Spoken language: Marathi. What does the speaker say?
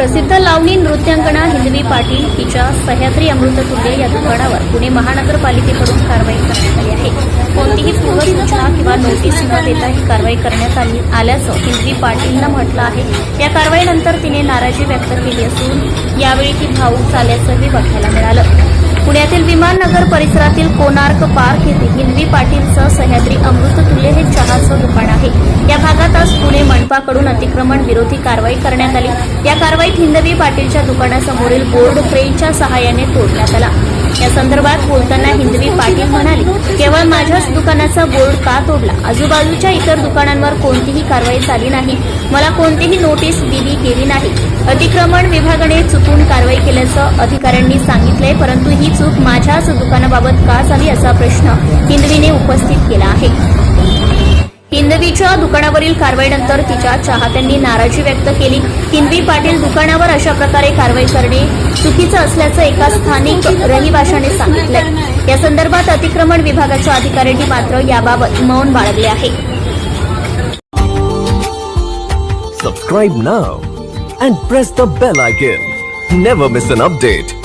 प्रसिद्ध लावणी नृत्यांगना हिंदवी पाटील हिच्या सह्याद्री अमृततुल्य या दुकानावर पुणे महानगरपालिकेकडून कारवाई करण्यात आली आहे. कोणतीही पूर्वसूचना किंवा नोटीस न देता ही कारवाई करण्यात आली आल्याचं हिंदवी पाटीलनं म्हटलं आहे. या कारवाईनंतर तिने नाराजी व्यक्त केली असून यावेळी ती भाऊक झाल्याचंही बघायला मिळालं. पुण्यातील विमाननगर परिसरातील कोणार्क पार्क येथे हिंदवी पाटीलचं सह्याद्री अमृततुल्य हे चहाचं दुकान भाजपाकडून अतिक्रमण विरोधी कारवाई करण्यात आली. या कारवाईत हिंदवी पाटीलच्या दुकानासमोरील बोर्ड क्रेनच्या सहाय्याने तोडण्यात आला. या संदर्भात बोलताना हिंदवी पाटील म्हणाले केवळ माझ्याच दुकानाचा बोर्ड का तोडला? आजूबाजूच्या इतर दुकानांवर कोणतीही कारवाई झाली नाही. मला कोणतीही नोटीस दिली गेली नाही. अतिक्रमण विभागाने चुकून कारवाई केल्याचं अधिकाऱ्यांनी सांगितलंय परंतु ही चूक माझ्याच दुकानाबाबत का झाली असा प्रश्न हिंदवीने उपस्थित केला आहे. दुकानावरील कारवाईनंतर तिच्या चाहत्यांनी नाराजी व्यक्त केली हिंदवी पाटील दुकानावर अशा प्रकारे कारवाई करणे चुकीचं असल्याचं एका स्थानिक रहिवाशाने सांगितलंय या संदर्भात अतिक्रमण विभागाच्या अधिकाऱ्यांनी मात्र याबाबत मौन बाळगले आहे Subscribe now and press the bell icon. Never miss an update.